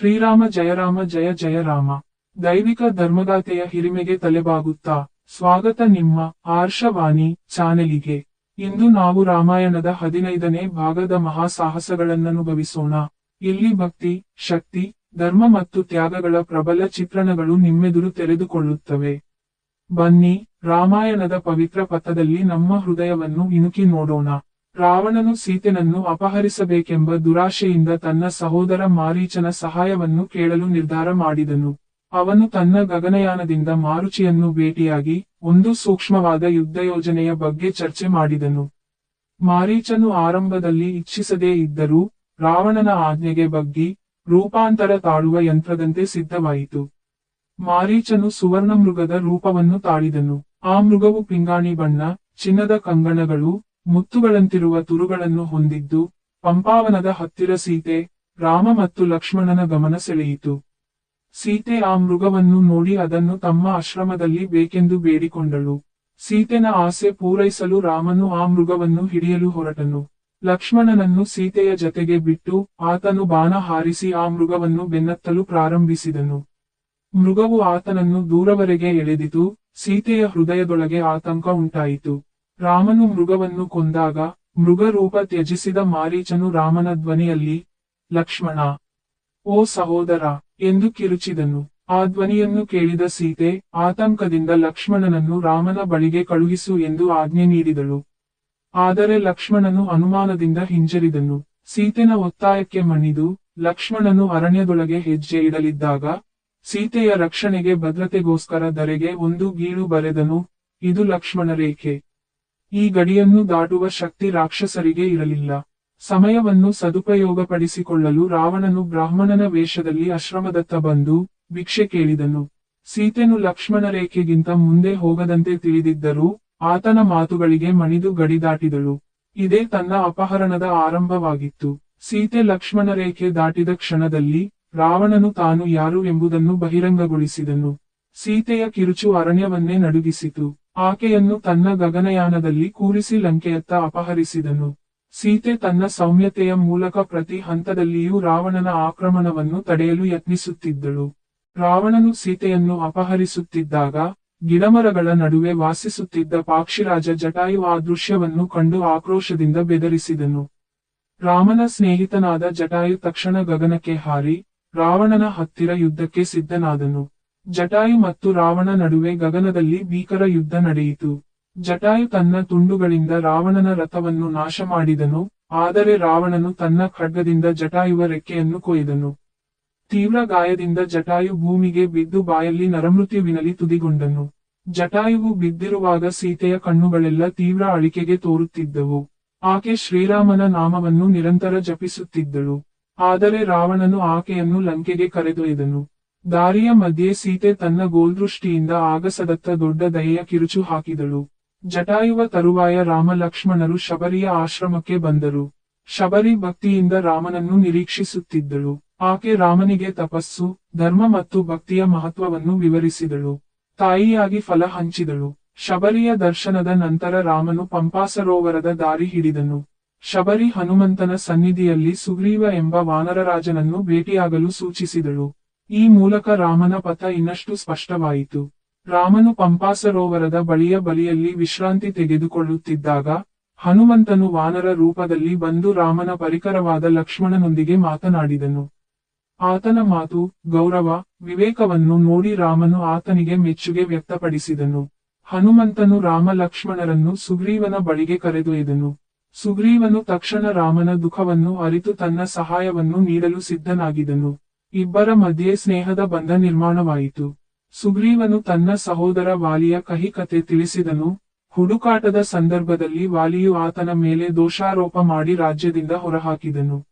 ಶ್ರೀರಾಮ ಜಯರಾಮ ಜಯ ಜಯರಾಮ ದೈವಿಕ ಧರ್ಮಗಾತೆಯ ಹಿರಿಮೆಗೆ ತಲೆಬಾಗುತ್ತಾ, ಸ್ವಾಗತ ನಿಮ್ಮ ಆರ್ಷವಾಣಿ ಚಾನೆಲಿಗೆ. ಇಂದು ನಾವು ರಾಮಾಯಣದ ಹದಿನೈದನೇ ಭಾಗದ ಮಹಾಸಾಹಸಗಳನ್ನನುಭವಿಸೋಣ. ಇಲ್ಲಿ ಭಕ್ತಿ, ಶಕ್ತಿ, ಧರ್ಮ ಮತ್ತು ತ್ಯಾಗಗಳ ಪ್ರಬಲ ಚಿತ್ರಣಗಳು ನಿಮ್ಮೆದುರು ತೆರೆದುಕೊಳ್ಳುತ್ತವೆ. ಬನ್ನಿ, ರಾಮಾಯಣದ ಪವಿತ್ರ ಪಥದಲ್ಲಿ ನಮ್ಮ ಹೃದಯವನ್ನು ಇಣುಕಿ ನೋಡೋಣ. ರಾವಣನು ಸೀತೆನನ್ನು ಅಪಹರಿಸಬೇಕೆಂಬ ದುರಾಶೆಯಿಂದ ತನ್ನ ಸಹೋದರ ಮಾರೀಚನ ಸಹಾಯವನ್ನು ಕೇಳಲು ನಿರ್ಧಾರ ಮಾಡಿದನು. ಅವನು ತನ್ನ ಗಗನಯಾನದಿಂದ ಮಾರುಚಿಯನ್ನು ಭೇಟಿಯಾಗಿ ಒಂದು ಸೂಕ್ಷ್ಮವಾದ ಯುದ್ಧ ಯೋಜನೆಯ ಬಗ್ಗೆ ಚರ್ಚೆ ಮಾಡಿದನು. ಮಾರೀಚನು ಆರಂಭದಲ್ಲಿ ಇಚ್ಛಿಸದೇ ಇದ್ದರೂ ರಾವಣನ ಆಜ್ಞೆಗೆ ಬಗ್ಗಿ ರೂಪಾಂತರ ತಾಳುವ ಯಂತ್ರದಂತೆ ಸಿದ್ಧವಾಯಿತು. ಮಾರೀಚನು ಸುವರ್ಣ ಮೃಗದ ರೂಪವನ್ನು ತಾಳಿದನು. ಆ ಮೃಗವು ಪಿಂಗಾಣಿ ಬಣ್ಣ, ಚಿನ್ನದ ಕಂಗಣಗಳು ಮುತ್ತುಗಳಂತಿರುವ ತುರುಗಳನ್ನು ಹೊಂದಿದ್ದು ಪಂಪಾವನದ ಹತ್ತಿರ ಸೀತೆ, ರಾಮ ಮತ್ತು ಲಕ್ಷ್ಮಣನ ಗಮನ ಸೆಳೆಯಿತು. ಸೀತೆ ಆ ಮೃಗವನ್ನು ನೋಡಿ ಅದನ್ನು ತಮ್ಮ ಆಶ್ರಮದಲ್ಲಿ ಬೇಕೆಂದು ಬೇಡಿಕೊಂಡಳು. ಸೀತೆನ ಆಸೆ ಪೂರೈಸಲು ರಾಮನು ಆ ಮೃಗವನ್ನು ಹಿಡಿಯಲು ಹೊರಟನು. ಲಕ್ಷ್ಮಣನನ್ನು ಸೀತೆಯ ಜತೆಗೆ ಬಿಟ್ಟು ಆತನು ಬಾಣ ಹಾರಿಸಿ ಆ ಮೃಗವನ್ನು ಬೆನ್ನತ್ತಲು ಪ್ರಾರಂಭಿಸಿದನು. ಮೃಗವು ಆತನನ್ನು ದೂರವರೆಗೆ ಎಳೆದಿತು. ಸೀತೆಯ ಹೃದಯದೊಳಗೆ ಆತಂಕ ಉಂಟಾಯಿತು. ರಾಮನು ಮೃಗವನ್ನು ಕೊಂದಾಗ ಮೃಗರೂಪ ತ್ಯಜಿಸಿದ ಮಾರೀಚನು ರಾಮನ ಧ್ವನಿಯಲ್ಲಿ, ಲಕ್ಷ್ಮಣ, ಓ ಸಹೋದರ, ಎಂದು ಕಿರುಚಿದನು. ಆ ಧ್ವನಿಯನ್ನು ಕೇಳಿದ ಸೀತೆ ಆತಂಕದಿಂದ ಲಕ್ಷ್ಮಣನನ್ನು ರಾಮನ ಬಳಿಗೆ ಕಳುಹಿಸು ಎಂದು ಆಜ್ಞೆ ನೀಡಿದಳು. ಆದರೆ ಲಕ್ಷ್ಮಣನು ಅನುಮಾನದಿಂದ ಹಿಂಜರಿದನು. ಸೀತೆನ ಒತ್ತಾಯಕ್ಕೆ ಮಣಿದು ಲಕ್ಷ್ಮಣನು ಅರಣ್ಯದೊಳಗೆ ಹೆಜ್ಜೆ ಇಡಲಿದ್ದಾಗ ಸೀತೆಯ ರಕ್ಷಣೆಗೆ ಭದ್ರತೆಗೋಸ್ಕರ ಧರೆಗೆ ಒಂದು ಗೀಳು ಬರೆದನು, ಇದು ಲಕ್ಷ್ಮಣ ರೇಖೆ. ಈ ಗಡಿಯನ್ನು ದಾಟುವ ಶಕ್ತಿ ರಾಕ್ಷಸರಿಗೆ ಇರಲಿಲ್ಲ. ಸಮಯವನ್ನು ಸದುಪಯೋಗಪಡಿಸಿಕೊಳ್ಳಲು ರಾವಣನು ಬ್ರಾಹ್ಮಣನ ವೇಷದಲ್ಲಿ ಆಶ್ರಮದತ್ತ ಬಂದು ಭಿಕ್ಷೆ ಕೇಳಿದನು. ಸೀತೆನು ಲಕ್ಷ್ಮಣ ರೇಖೆಗಿಂತ ಮುಂದೆ ಹೋಗದಂತೆ ತಿಳಿದಿದ್ದರೂ ಆತನ ಮಾತುಗಳಿಗೆ ಮಣಿದು ಗಡಿ ದಾಟಿದಳು. ಇದೇ ತನ್ನ ಅಪಹರಣದ ಆರಂಭವಾಗಿತ್ತು. ಸೀತೆ ಲಕ್ಷ್ಮಣ ರೇಖೆ ದಾಟಿದ ಕ್ಷಣದಲ್ಲಿ ರಾವಣನು ತಾನು ಯಾರು ಎಂಬುದನ್ನು ಬಹಿರಂಗಗೊಳಿಸಿದನು. ಸೀತೆಯ ಕಿರುಚು ಅರಣ್ಯವನ್ನೇ ನಡುಗಿಸಿತು. ಆಕೆಯನ್ನು ತನ್ನ ಗಗನಯಾನದಲ್ಲಿ ಕೂರಿಸಿ ಲಂಕೆಯತ್ತ ಅಪಹರಿಸಿದನು. ಸೀತೆ ತನ್ನ ಸೌಮ್ಯತೆಯ ಮೂಲಕ ಪ್ರತಿ ಹಂತದಲ್ಲಿಯೂ ರಾವಣನ ಆಕ್ರಮಣವನ್ನು ತಡೆಯಲು ಯತ್ನಿಸುತ್ತಿದ್ದಳು. ರಾವಣನು ಸೀತೆಯನ್ನು ಅಪಹರಿಸುತ್ತಿದ್ದಾಗ, ಗಿಡಮರಗಳ ನಡುವೆ ವಾಸಿಸುತ್ತಿದ್ದ ಪಾಕ್ಷಿರಾಜ ಜಟಾಯು ಆ ದೃಶ್ಯವನ್ನು ಕಂಡು ಆಕ್ರೋಶದಿಂದ ಬೆದರಿಸಿದನು. ರಾಮನ ಸ್ನೇಹಿತನಾದ ಜಟಾಯು ತಕ್ಷಣ ಗಗನಕ್ಕೆ ಹಾರಿ, ರಾವಣನ ಹತ್ತಿರ ಯುದ್ಧಕ್ಕೆ ಸಿದ್ಧನಾದನು. ಜಟಾಯು ಮತ್ತು ರಾವಣ ನಡುವೆ ಗಗನದಲ್ಲಿ ಭೀಕರ ಯುದ್ಧ ನಡೆಯಿತು. ಜಟಾಯು ತನ್ನ ತುಂಡುಗಳಿಂದ ರಾವಣನ ರಥವನ್ನು ನಾಶ ಮಾಡಿದನು ಆದರೆ ರಾವಣನು ತನ್ನ ಖಡ್ಗದಿಂದ ಜಟಾಯುವ ರೆಕ್ಕೆಯನ್ನು ಕೊಯ್ದನು. ತೀವ್ರ ಗಾಯದಿಂದ ಜಟಾಯು ಭೂಮಿಗೆ ಬಿದ್ದು ಬಾಯಲ್ಲಿ ನರಮೃತ್ಯುವಿನಲ್ಲಿ ತುದಿಗೊಂಡನು. ಜಟಾಯುವು ಬಿದ್ದಿರುವಾಗ ಸೀತೆಯ ಕಣ್ಣುಗಳೆಲ್ಲ ತೀವ್ರ ಅಳಿಕೆಗೆ ತೋರುತ್ತಿದ್ದವು. ಆಕೆ ಶ್ರೀರಾಮನ ನಾಮವನ್ನು ನಿರಂತರ ಜಪಿಸುತ್ತಿದ್ದಳು. ಆದರೆ ರಾವಣನು ಆಕೆಯನ್ನು ಲಂಕೆಗೆ ಕರೆದೊಯ್ದನು. ದಾರಿಯ ಮಧ್ಯೆ ಸೀತೆ ತನ್ನ ಗೋಲ್ದೃಷ್ಟಿಯಿಂದ ಆಗಸದತ್ತ ದೊಡ್ಡ ದಯೆಯ ಕಿರುಚು ಹಾಕಿದಳು. ಜಟಾಯುವ ತರುವಾಯ ರಾಮ ಲಕ್ಷ್ಮಣರು ಶಬರಿಯ ಆಶ್ರಮಕ್ಕೆ ಬಂದರು. ಶಬರಿ ಭಕ್ತಿಯಿಂದ ರಾಮನನ್ನು ನಿರೀಕ್ಷಿಸುತ್ತಿದ್ದಳು. ಆಕೆ ರಾಮನಿಗೆ ತಪಸ್ಸು, ಧರ್ಮ ಮತ್ತು ಭಕ್ತಿಯ ಮಹತ್ವವನ್ನು ವಿವರಿಸಿದಳು. ತಾಯಿಯಾಗಿ ಫಲ ಹಂಚಿದಳು. ಶಬರಿಯ ದರ್ಶನದ ನಂತರ ರಾಮನು ಪಂಪಾಸರೋವರದ ದಾರಿ ಹಿಡಿದನು. ಶಬರಿ ಹನುಮಂತನ ಸನ್ನಿಧಿಯಲ್ಲಿ ಸುಗ್ರೀವ ಎಂಬ ವಾನರರಾಜನನ್ನು ಭೇಟಿಯಾಗಲು ಸೂಚಿಸಿದಳು. ಈ ಮೂಲಕ ರಾಮನ ಪಥ ಇನ್ನಷ್ಟು ಸ್ಪಷ್ಟವಾಯಿತು. ರಾಮನು ಪಂಪಾಸರೋವರದ ಬಳಿಯ ಬಲಿಯಲ್ಲಿ ವಿಶ್ರಾಂತಿ ತೆಗೆದುಕೊಳ್ಳುತ್ತಿದ್ದಾಗ, ಹನುಮಂತನು ವಾನರ ರೂಪದಲ್ಲಿ ಬಂದು ರಾಮನ ಪರಿಕರವಾದ ಲಕ್ಷ್ಮಣನೊಂದಿಗೆ ಮಾತನಾಡಿದನು. ಆತನ ಮಾತು, ಗೌರವ, ವಿವೇಕವನ್ನು ನೋಡಿ ರಾಮನು ಆತನಿಗೆ ಮೆಚ್ಚುಗೆ ವ್ಯಕ್ತಪಡಿಸಿದನು. ಹನುಮಂತನು ರಾಮ ಲಕ್ಷ್ಮಣರನ್ನು ಸುಗ್ರೀವನ ಬಳಿಗೆ ಕರೆದೊಯ್ದನು. ಸುಗ್ರೀವನು ತಕ್ಷಣ ರಾಮನ ದುಃಖವನ್ನು ಅರಿತು ತನ್ನ ಸಹಾಯವನ್ನು ನೀಡಲು ಸಿದ್ಧನಾಗಿದನು. ಇಬ್ಬರ ಮಧ್ಯೆ ಸ್ನೇಹದ ಬಂಧ ನಿರ್ಮಾಣವಾಯಿತು. ಸುಗ್ರೀವನು ತನ್ನ ಸಹೋದರ ವಾಲಿಯ ಕಹಿ ಕತೆ ತಿಳಿಸಿದನು. ಹುಡುಕಾಟದ ಸಂದರ್ಭದಲ್ಲಿ ವಾಲಿಯು ಆತನ ಮೇಲೆ ದೋಷಾರೋಪ ಮಾಡಿ ರಾಜ್ಯದಿಂದ ಹೊರಹಾಕಿದನು.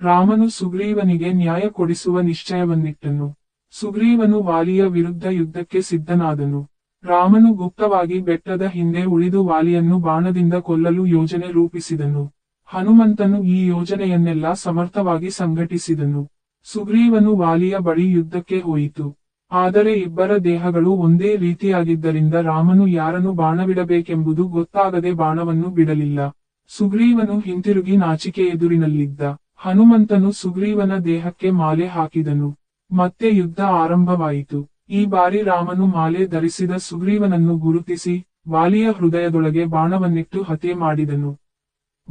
ರಾಮನು ಸುಗ್ರೀವನಿಗೆ ನ್ಯಾಯ ಕೊಡಿಸುವ ನಿಶ್ಚಯವನ್ನಿಟ್ಟನು. ಸುಗ್ರೀವನು ವಾಲಿಯ ವಿರುದ್ಧ ಯುದ್ಧಕ್ಕೆ ಸಿದ್ಧನಾದನು. ರಾಮನು ಗುಪ್ತವಾಗಿ ಬೆಟ್ಟದ ಹಿಂದೆ ಉಳಿದು ವಾಲಿಯನ್ನು ಬಾಣದಿಂದ ಕೊಲ್ಲಲು ಯೋಜನೆ ರೂಪಿಸಿದನು. ಹನುಮಂತನು ಈ ಯೋಜನೆಯನ್ನೆಲ್ಲ ಸಮರ್ಥವಾಗಿ ಸಂಘಟಿಸಿದನು. ಸುಗ್ರೀವನು ವಾಲಿಯ ಬಳಿ ಯುದ್ಧಕ್ಕೆ ಹೋಯಿತು. ಆದರೆ ಇಬ್ಬರ ದೇಹಗಳು ಒಂದೇ ರೀತಿಯಾಗಿದ್ದರಿಂದ ರಾಮನು ಯಾರನ್ನು ಬಾಣವಿಡಬೇಕೆಂಬುದು ಗೊತ್ತಾಗದೆ ಬಾಣವನ್ನು ಬಿಡಲಿಲ್ಲ. ಸುಗ್ರೀವನು ಹಿಂತಿರುಗಿ ನಾಚಿಕೆ ಎದುರಿನಲ್ಲಿದ್ದ. ಹನುಮಂತನು ಸುಗ್ರೀವನ ದೇಹಕ್ಕೆ ಮಾಲೆ ಹಾಕಿದನು. ಮತ್ತೆ ಯುದ್ಧ ಆರಂಭವಾಯಿತು. ಈ ಬಾರಿ ರಾಮನು ಮಾಲೆ ಧರಿಸಿದ ಸುಗ್ರೀವನನ್ನು ಗುರುತಿಸಿ ವಾಲಿಯ ಹೃದಯದೊಳಗೆ ಬಾಣವನ್ನಿಟ್ಟು ಹತ್ಯೆ ಮಾಡಿದನು.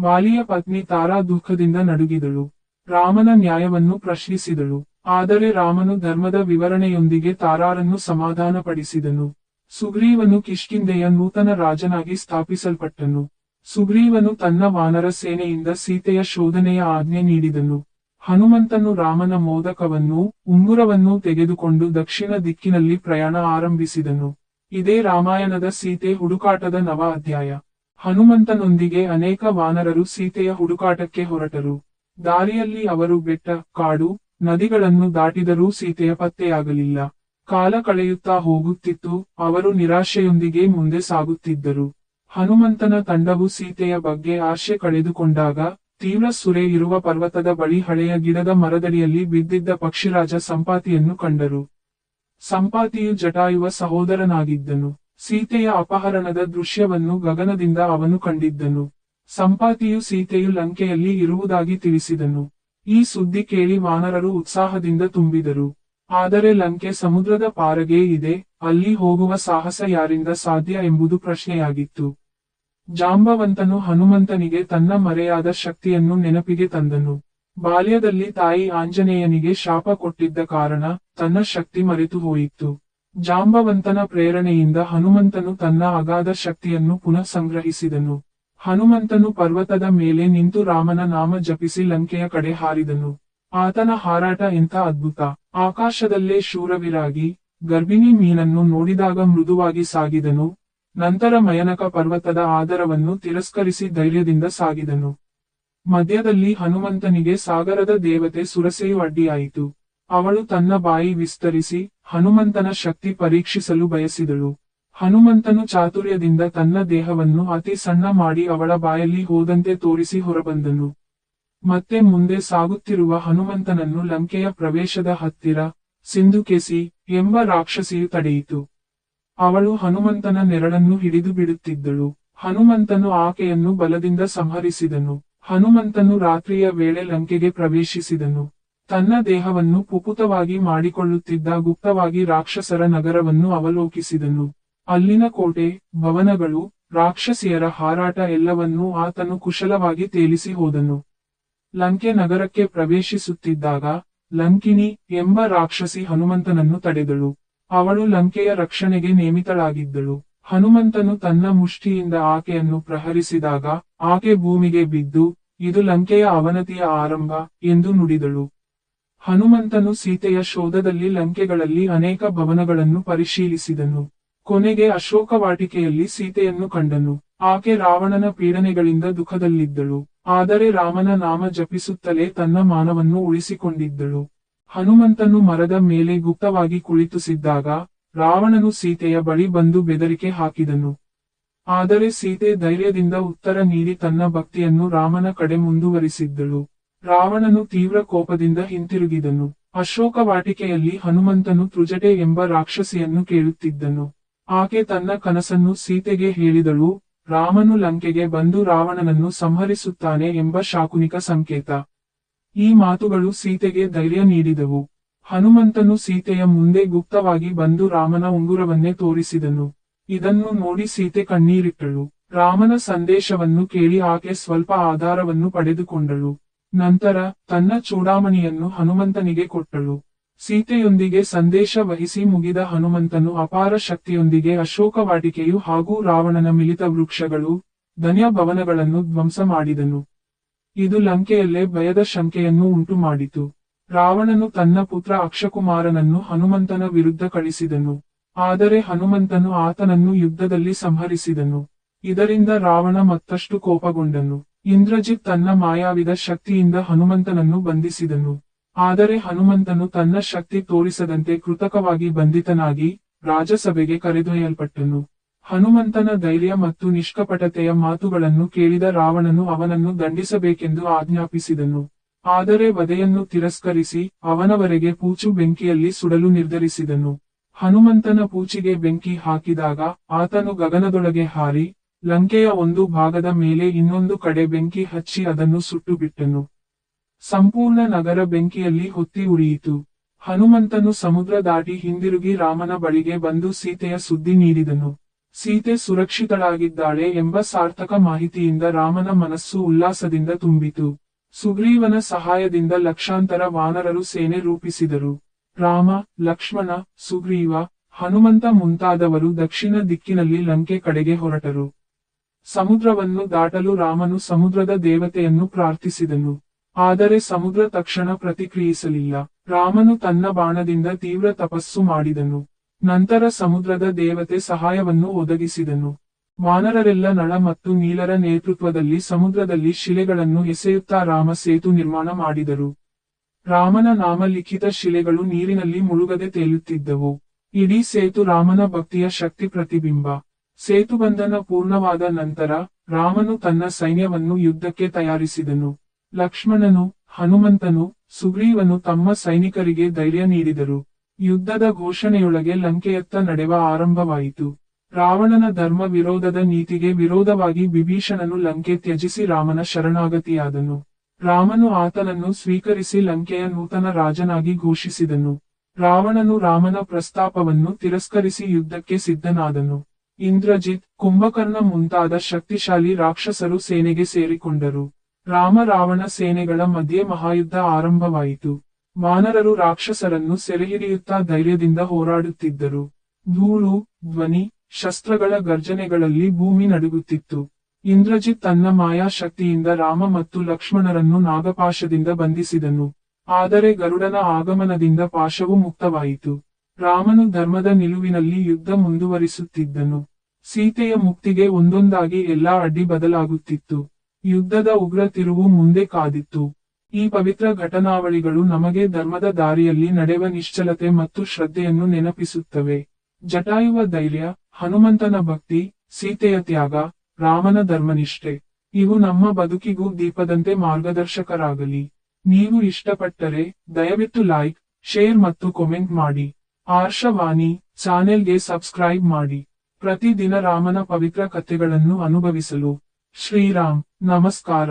ವಾಲಿಯ ಪತ್ನಿ ತಾರಾ ದುಃಖದಿಂದ ನಡುಗಿದಳು. ರಾಮನ ನ್ಯಾಯವನ್ನು ಪ್ರಶ್ನಿಸಿದಳು. ಆದರೆ ರಾಮನು ಧರ್ಮದ ವಿವರಣೆಯೊಂದಿಗೆ ತಾರಾರನ್ನು ಸಮಾಧಾನಪಡಿಸಿದನು. ಸುಗ್ರೀವನು ಕಿಷ್ಕಿಂದೆಯ ನೂತನ ರಾಜನಾಗಿ ಸ್ಥಾಪಿಸಲ್ಪಟ್ಟನು. ಸುಗ್ರೀವನು ತನ್ನ ವಾನರ ಸೇನೆಯಿಂದ ಸೀತೆಯ ಶೋಧನೆಯ ಆಜ್ಞೆ ನೀಡಿದನು. ಹನುಮಂತನು ರಾಮನ ಮೋದಕವನ್ನು, ಉಂಗುರವನ್ನು ತೆಗೆದುಕೊಂಡು ದಕ್ಷಿಣ ದಿಕ್ಕಿನಲ್ಲಿ ಪ್ರಯಾಣ ಆರಂಭಿಸಿದನು. ಇದೇ ರಾಮಾಯಣದ ಸೀತೆ ಹುಡುಕಾಟದ ನವ ಅಧ್ಯಾಯ. ಹನುಮಂತನೊಂದಿಗೆ ಅನೇಕ ವಾನರರು ಸೀತೆಯ ಹುಡುಕಾಟಕ್ಕೆ ಹೊರಟರು. ದಾರಿಯಲ್ಲಿ ಅವರು ಬೆಟ್ಟ, ಕಾಡು, ನದಿಗಳನ್ನು ದಾಟಿದರೂ ಸೀತೆಯ ಪತ್ತೆಯಾಗಲಿಲ್ಲ. ಕಾಲ ಕಳೆಯುತ್ತಾ ಹೋಗುತ್ತಿತ್ತು, ಅವರು ನಿರಾಶೆಯೊಂದಿಗೆ ಮುಂದೆ ಸಾಗುತ್ತಿದ್ದರು. ಹನುಮಂತನ ತಂಡವು ಸೀತೆಯ ಬಗ್ಗೆ ಆಶೆ ಕಳೆದುಕೊಂಡಾಗ, ತೀವ್ರ ಸುರೆ ಇರುವ ಪರ್ವತದ ಬಳಿ ಹಳೆಯ ಗಿಡದ ಮರದಡಿಯಲ್ಲಿ ಬಿದ್ದಿದ್ದ ಪಕ್ಷಿರಾಜ ಸಂಪಾತಿಯನ್ನು ಕಂಡರು. ಸಂಪಾತಿಯು ಜಟಾಯುವ ಸಹೋದರನಾಗಿದ್ದನು. ಸೀತೆಯ ಅಪಹರಣದ ದೃಶ್ಯವನ್ನು ಗಗನದಿಂದ ಅವನು ಕಂಡಿದ್ದನು. ಸಂಪಾತಿಯು ಸೀತೆಯು ಲಂಕೆಯಲ್ಲಿ ಇರುವುದಾಗಿ ತಿಳಿಸಿದನು. ಈ ಸುದ್ದಿ ಕೇಳಿ ವಾನರರು ಉತ್ಸಾಹದಿಂದ ತುಂಬಿದರು. ಆದರೆ ಲಂಕೆ ಸಮುದ್ರದ ಪಾರಗೆ ಇದೆ, ಅಲ್ಲಿ ಹೋಗುವ ಸಾಹಸ ಯಾರಿಂದ ಸಾಧ್ಯ ಎಂಬುದು ಪ್ರಶ್ನೆಯಾಗಿತ್ತು. ಜಾಂಬವಂತನು ಹನುಮಂತನಿಗೆ ತನ್ನ ಮರೆಯಾದ ಶಕ್ತಿಯನ್ನು ನೆನಪಿಗೆ ತಂದನು. ಬಾಲ್ಯದಲ್ಲಿ ತಾಯಿ ಆಂಜನೇಯನಿಗೆ ಶಾಪ ಕೊಟ್ಟಿದ್ದ ಕಾರಣ ತನ್ನ ಶಕ್ತಿ ಮರೆತು ಹೋಯಿತು. ಜಾಂಬವಂತನ ಪ್ರೇರಣೆಯಿಂದ ಹನುಮಂತನು ತನ್ನ ಅಗಾಧ ಶಕ್ತಿಯನ್ನು ಪುನಃ ಸಂಗ್ರಹಿಸಿದನು. ಹನುಮಂತನು ಪರ್ವತದ ಮೇಲೆ ನಿಂತು ರಾಮನ ನಾಮ ಜಪಿಸಿ ಲಂಕೆಯ ಕಡೆ ಹಾರಿದನು. ಆತನ ಹಾರಾಟ ಎಂಥ ಅದ್ಭುತ. ಆಕಾಶದಲ್ಲೇ ಶೂರವಿರಾಗಿ ಗರ್ಭಿಣಿ ಮೀನನ್ನು ನೋಡಿದಾಗ ಮೃದುವಾಗಿ ಸಾಗಿದನು. ನಂತರ ಮಯನಕ ಪರ್ವತದ ಆದರವನ್ನು ತಿರಸ್ಕರಿಸಿ ಧೈರ್ಯದಿಂದ ಸಾಗಿದನು. ಮಧ್ಯದಲ್ಲಿ ಹನುಮಂತನಿಗೆ ಸಾಗರದ ದೇವತೆ ಸುರಸೆಯು ಅಡ್ಡಿಯಾಯಿತು. ಅವಳು ತನ್ನ ಬಾಯಿ ವಿಸ್ತರಿಸಿ ಹನುಮಂತನ ಶಕ್ತಿ ಪರೀಕ್ಷಿಸಲು ಬಯಸಿದಳು. ಹನುಮಂತನು ಚಾತುರ್ಯದಿಂದ ತನ್ನ ದೇಹವನ್ನು ಅತಿ ಸಣ್ಣ ಮಾಡಿ ಅವಳ ಬಾಯಲ್ಲಿ ಹೋದಂತೆ ತೋರಿಸಿ ಹೊರಬಂದನು. ಮತ್ತೆ ಮುಂದೆ ಸಾಗುತ್ತಿರುವ ಹನುಮಂತನನ್ನು ಲಂಕೆಯ ಪ್ರವೇಶದ ಹತ್ತಿರ ಸಿಂಧುಕೆಸಿ ಎಂಬ ರಾಕ್ಷಸಿಯು ತಡೆಯಿತು. ಅವಳು ಹನುಮಂತನ ನೆರಳನ್ನು ಹಿಡಿದು ಬಿಡುತ್ತಿದ್ದಳು. ಹನುಮಂತನು ಆಕೆಯನ್ನು ಬಲದಿಂದ ಸಂಹರಿಸಿದನು. ಹನುಮಂತನು ರಾತ್ರಿಯ ವೇಳೆ ಲಂಕೆಗೆ ಪ್ರವೇಶಿಸಿದನು. ತನ್ನ ದೇಹವನ್ನು ಪುಪುತವಾಗಿ ಮಾಡಿಕೊಳ್ಳುತ್ತಿದ್ದ ಗುಪ್ತವಾಗಿ ರಾಕ್ಷಸರ ನಗರವನ್ನು ಅವಲೋಕಿಸಿದನು. ಅಲ್ಲಿನ ಕೋಟೆ, ಭವನಗಳು, ರಾಕ್ಷಸಿಯರ ಹಾರಾಟ ಎಲ್ಲವನ್ನೂ ಆತನು ಕುಶಲವಾಗಿ ತೇಲಿಸಿ ಹೋದನು. ಲಂಕೆ ನಗರಕ್ಕೆ ಪ್ರವೇಶಿಸುತ್ತಿದ್ದಾಗ ಲಂಕಿನಿ ಎಂಬ ರಾಕ್ಷಸಿ ಹನುಮಂತನನ್ನು ತಡೆದಳು. ಅವಳು ಲಂಕೆಯ ರಕ್ಷಣೆಗೆ ನೇಮಿತಳಾಗಿದ್ದಳು. ಹನುಮಂತನು ತನ್ನ ಮುಷ್ಟಿಯಿಂದ ಆಕೆಯನ್ನು ಪ್ರಹರಿಸಿದಾಗ ಆಕೆ ಭೂಮಿಗೆ ಬಿದ್ದು, ಇದು ಲಂಕೆಯ ಅವನತಿಯ ಆರಂಭ ಎಂದು ನುಡಿದಳು. ಹನುಮಂತನು ಸೀತೆಯ ಶೋಧದಲ್ಲಿ ಲಂಕೆಗಳಲ್ಲಿ ಅನೇಕ ಭವನಗಳನ್ನು ಪರಿಶೀಲಿಸಿದನು. ಕೊನೆಗೆ ಅಶೋಕವಾಟಿಕೆಯಲ್ಲಿ ಸೀತೆಯನ್ನು ಕಂಡನು. ಆಕೆ ರಾವಣನ ಪೀಡನೆಗಳಿಂದ ದುಃಖದಲ್ಲಿದ್ದಳು. ಆದರೆ ರಾಮನ ನಾಮ ಜಪಿಸುತ್ತಲೇ ತನ್ನ ಮಾನವನ್ನು ಉಳಿಸಿಕೊಂಡಿದ್ದಳು. ಹನುಮಂತನು ಮರದ ಮೇಲೆ ಗುಪ್ತವಾಗಿ ಕುಳಿತುಸಿದ್ದಾಗ ರಾವಣನು ಸೀತೆಯ ಬಳಿ ಬಂದು ಬೆದರಿಕೆ ಹಾಕಿದನು. ಆದರೆ ಸೀತೆ ಧೈರ್ಯದಿಂದ ಉತ್ತರ ನೀಡಿ ತನ್ನ ಭಕ್ತಿಯನ್ನು ರಾಮನ ಕಡೆ ಮುಂದುವರಿಸಿದ್ದಳು. ರಾವಣನು ತೀವ್ರ ಕೋಪದಿಂದ ಹಿಂತಿರುಗಿದನು. ಅಶೋಕವಾಟಿಕೆಯಲ್ಲಿ ಹನುಮಂತನು ತ್ರುಜಟೆ ಎಂಬ ರಾಕ್ಷಸಿಯನ್ನು ಕೇಳುತ್ತಿದ್ದನು. ಆಕೆ ತನ್ನ ಕನಸನ್ನು ಸೀತೆಗೆ ಹೇಳಿದಳು, ರಾಮನು ಲಂಕೆಗೆ ಬಂದು ರಾವಣನನ್ನು ಸಂಹರಿಸುತ್ತಾನೆ ಎಂಬ ಶಾಕುನಿಕ ಸಂಕೇತ. ಈ ಮಾತುಗಳು ಸೀತೆಗೆ ಧೈರ್ಯ ನೀಡಿದವು. ಹನುಮಂತನು ಸೀತೆಯ ಮುಂದೆ ಗುಪ್ತವಾಗಿ ಬಂದು ರಾಮನ ಉಂಗುರವನ್ನೇ ತೋರಿಸಿದನು. ಇದನ್ನು ನೋಡಿ ಸೀತೆ ಕಣ್ಣೀರಿಟ್ಟಳು. ರಾಮನ ಸಂದೇಶವನ್ನು ಕೇಳಿ ಆಕೆ ಸ್ವಲ್ಪ ಆಧಾರವನ್ನು ಪಡೆದುಕೊಂಡಳು. ನಂತರ ತನ್ನ ಚೂಡಾಮಣಿಯನ್ನು ಹನುಮಂತನಿಗೆ ಕೊಟ್ಟಳು. ಸೀತೆಯೊಂದಿಗೆ ಸಂದೇಶ ವಹಿಸಿ ಮುಗಿದ ಹನುಮಂತನು ಅಪಾರ ಶಕ್ತಿಯೊಂದಿಗೆ ಅಶೋಕವಾಟಿಕೆಯು ಹಾಗೂ ರಾವಣನ ಮಿಲಿತ ವೃಕ್ಷಗಳು ಧನ್ಯ ಭವನಗಳನ್ನು ಧ್ವಂಸ ಮಾಡಿದನು. ಇದು ಲಂಕೆಯಲ್ಲೇ ಭಯದ ಶಂಕೆಯನ್ನು ಉಂಟು ಮಾಡಿತು ರಾವಣನು ತನ್ನ ಪುತ್ರ ಅಕ್ಷಕುಮಾರನನ್ನು ಹನುಮಂತನ ವಿರುದ್ಧ ಕಳಿಸಿದನು. ಆದರೆ ಹನುಮಂತನು ಆತನನ್ನು ಯುದ್ಧದಲ್ಲಿ ಸಂಹರಿಸಿದನು. ಇದರಿಂದ ರಾವಣ ಮತ್ತಷ್ಟು ಕೋಪಗೊಂಡನು. ಇಂದ್ರಜಿತ್ ತನ್ನ ಮಾಯಾವಿದ ಶಕ್ತಿಯಿಂದ ಹನುಮಂತನನ್ನು ಬಂಧಿಸಿದನು. ಆದರೆ ಹನುಮಂತನು ತನ್ನ ಶಕ್ತಿ ತೋರಿಸದಂತೆ ಕೃತಕವಾಗಿ ಬಂಧಿತನಾಗಿ ರಾಜಸಭೆಗೆ ಕರೆದೊಯ್ಯಲ್ಪಟ್ಟನು. ಹನುಮಂತನ ಧೈರ್ಯ ಮತ್ತು ನಿಷ್ಕಪಟತೆಯ ಮಾತುಗಳನ್ನು ಕೇಳಿದ ರಾವಣನು ಅವನನ್ನು ದಂಡಿಸಬೇಕೆಂದು ಆಜ್ಞಾಪಿಸಿದನು. ಆದರೆ ವಧೆಯನ್ನು ತಿರಸ್ಕರಿಸಿ ಅವನವರೆಗೆ ಪೂಚು ಬೆಂಕಿಯಲ್ಲಿ ಸುಡಲು ನಿರ್ಧರಿಸಿದನು. ಹನುಮಂತನ ಪೂಚಿಗೆ ಬೆಂಕಿ ಹಾಕಿದಾಗ ಆತನು ಗಗನದೊಳಗೆ ಹಾರಿ, ಲಂಕೆಯ ಒಂದು ಭಾಗದ ಮೇಲೆ ಇನ್ನೊಂದು ಕಡೆ ಬೆಂಕಿ ಹಚ್ಚಿ ಅದನ್ನು ಸುಟ್ಟು ಬಿಟ್ಟನು ಸಂಪೂರ್ಣ ನಗರ ಬೆಂಕಿಯಲ್ಲಿ ಹೊತ್ತಿ ಉರಿಯಿತು. ಹನುಮಂತನು ಸಮುದ್ರ ದಾಟಿ ಹಿಂದಿರುಗಿ ರಾಮನ ಬಳಿಗೆ ಬಂದು ಸೀತೆಯ ಸುದ್ದಿ ನೀಡಿದನು. ಸೀತೆ ಸುರಕ್ಷಿತಳಾಗಿದ್ದಾಳೆ ಎಂಬ ಸಾರ್ಥಕ ಮಾಹಿತಿಯಿಂದ ರಾಮನ ಮನಸ್ಸು ಉಲ್ಲಾಸದಿಂದ ತುಂಬಿತು. ಸುಗ್ರೀವನ ಸಹಾಯದಿಂದ ಲಕ್ಷಾಂತರ ವಾನರರು ಸೇನೆ ರೂಪಿಸಿದರು. ರಾಮ, ಲಕ್ಷ್ಮಣ, ಸುಗ್ರೀವ, ಹನುಮಂತ ಮುಂತಾದವರು ದಕ್ಷಿಣ ದಿಕ್ಕಿನಲ್ಲಿ ಲಂಕೆ ಕಡೆಗೆ ಹೊರಟರು. ಸಮುದ್ರವನ್ನು ದಾಟಲು ರಾಮನು ಸಮುದ್ರದ ದೇವತೆಯನ್ನು ಪ್ರಾರ್ಥಿಸಿದನು. ಆದರೆ ಸಮುದ್ರ ತಕ್ಷಣ ಪ್ರತಿಕ್ರಿಯಿಸಲಿಲ್ಲ. ರಾಮನು ತನ್ನ ಬಾಣದಿಂದ ತೀವ್ರ ತಪಸ್ಸು ಮಾಡಿದನು. ನಂತರ ಸಮುದ್ರದ ದೇವತೆ ಸಹಾಯವನ್ನು ಒದಗಿಸಿದನು. ವಾನರರೆಲ್ಲ ನಳ ಮತ್ತು ನೀಲರ ನೇತೃತ್ವದಲ್ಲಿ ಸಮುದ್ರದಲ್ಲಿ ಶಿಲೆಗಳನ್ನು ಎಸೆಯುತ್ತಾ ರಾಮ ಸೇತು ನಿರ್ಮಾಣ ಮಾಡಿದರು. ರಾಮನ ನಾಮ ಲಿಖಿತ ಶಿಲೆಗಳು ನೀರಿನಲ್ಲಿ ಮುಳುಗದೆ ತೇಲುತ್ತಿದ್ದವು. ಇಡೀ ಸೇತು ರಾಮನ ಭಕ್ತಿಯ ಶಕ್ತಿ ಪ್ರತಿಬಿಂಬ. ಸೇತುಬಂಧನ ಪೂರ್ಣವಾದ ನಂತರ ರಾಮನು ತನ್ನ ಸೈನ್ಯವನ್ನು ಯುದ್ಧಕ್ಕೆ ತಯಾರಿಸಿದನು. ಲಕ್ಷ್ಮಣನು, ಹನುಮಂತನು, ಸುಗ್ರೀವನು ತಮ್ಮ ಸೈನಿಕರಿಗೆ ಧೈರ್ಯ ನೀಡಿದರು. ಯುದ್ಧದ ಘೋಷಣೆಯೊಳಗೆ ಲಂಕೆಯತ್ತ ನಡೆವ ಆರಂಭವಾಯಿತು. ರಾವಣನ ಧರ್ಮ ವಿರೋಧದ ನೀತಿಗೆ ವಿರೋಧವಾಗಿ ವಿಭೀಷಣನು ಲಂಕೆ ತ್ಯಜಿಸಿ ರಾಮನ ಶರಣಾಗತಿಯಾದನು. ರಾಮನು ಆತನನ್ನು ಸ್ವೀಕರಿಸಿ ಲಂಕೆಯ ನೂತನ ರಾಜನಾಗಿ ಘೋಷಿಸಿದನು. ರಾವಣನು ರಾಮನ ಪ್ರಸ್ತಾಪವನ್ನು ತಿರಸ್ಕರಿಸಿ ಯುದ್ಧಕ್ಕೆ ಸಿದ್ಧನಾದನು. ಇಂದ್ರಜಿತ್, ಕುಂಭಕರ್ಣ ಮುಂತಾದ ಶಕ್ತಿಶಾಲಿ ರಾಕ್ಷಸರು ಸೇನೆಗೆ ಸೇರಿಕೊಂಡರು. ರಾಮ ರಾವಣ ಸೇನೆಗಳ ಮಧ್ಯೆ ಮಹಾಯುದ್ಧ ಆರಂಭವಾಯಿತು. ವಾನರರು ರಾಕ್ಷಸರನ್ನು ಸೆರೆಹಿಡಿಯುತ್ತಾ ಧೈರ್ಯದಿಂದ ಹೋರಾಡುತ್ತಿದ್ದರು. ಧೂಳು, ಧ್ವನಿ, ಶಸ್ತ್ರಗಳ ಗರ್ಜನೆಗಳಲ್ಲಿ ಭೂಮಿ ನಡುಗುತ್ತಿತ್ತು. ಇಂದ್ರಜಿತ್ ತನ್ನ ಮಾಯಾ ಶಕ್ತಿಯಿಂದ ರಾಮ ಮತ್ತು ಲಕ್ಷ್ಮಣರನ್ನು ನಾಗಪಾಶದಿಂದ ಬಂಧಿಸಿದನು. ಆದರೆ ಗರುಡನ ಆಗಮನದಿಂದ ಪಾಶವು ಮುಕ್ತವಾಯಿತು. ರಾಮನು ಧರ್ಮದ ನಿಲುವಿನಲ್ಲಿ ಯುದ್ಧ ಮುಂದುವರಿಸುತ್ತಿದ್ದನು. ಸೀತೆಯ ಮುಕ್ತಿಗೆ ಒಂದೊಂದಾಗಿ ಎಲ್ಲಾ ಅಡ್ಡಿ ಬದಲಾಗುತ್ತಿತ್ತು. ಯುದ್ಧದ ಉಗ್ರ ತಿರುವು ಮುಂದೆ ಕಾದಿತ್ತು. ಈ ಪವಿತ್ರ ಘಟನಾವಳಿಗಳು ನಮಗೆ ಧರ್ಮದ ದಾರಿಯಲ್ಲಿ ನಡೆವ ನಿಶ್ಚಲತೆ ಮತ್ತು ಶ್ರದ್ಧೆಯನ್ನು ನೆನಪಿಸುತ್ತವೆ. ಜಟಾಯುವ ಧೈರ್ಯ, ಹನುಮಂತನ ಭಕ್ತಿ, ಸೀತೆಯ ತ್ಯಾಗ, ರಾಮನ ಧರ್ಮನಿಷ್ಠೆ, ಇವು ನಮ್ಮ ಬದುಕಿಗೂ ದೀಪದಂತೆ ಮಾರ್ಗದರ್ಶಕರಾಗಲಿ. ನೀವು ಇಷ್ಟಪಟ್ಟರೆ ದಯವಿಟ್ಟು ಲೈಕ್, ಶೇರ್ ಮತ್ತು ಕಾಮೆಂಟ್ ಮಾಡಿ. ಆರ್ಷವಾಣಿ ಚಾನೆಲ್ಗೆ ಸಬ್ಸ್ಕ್ರೈಬ್ ಮಾಡಿ. ಪ್ರತಿದಿನ ರಾಮನ ಪವಿತ್ರ ಕಥೆಗಳನ್ನು ಅನುಭವಿಸಲು. ಶ್ರೀರಾಮ್. ನಮಸ್ಕಾರ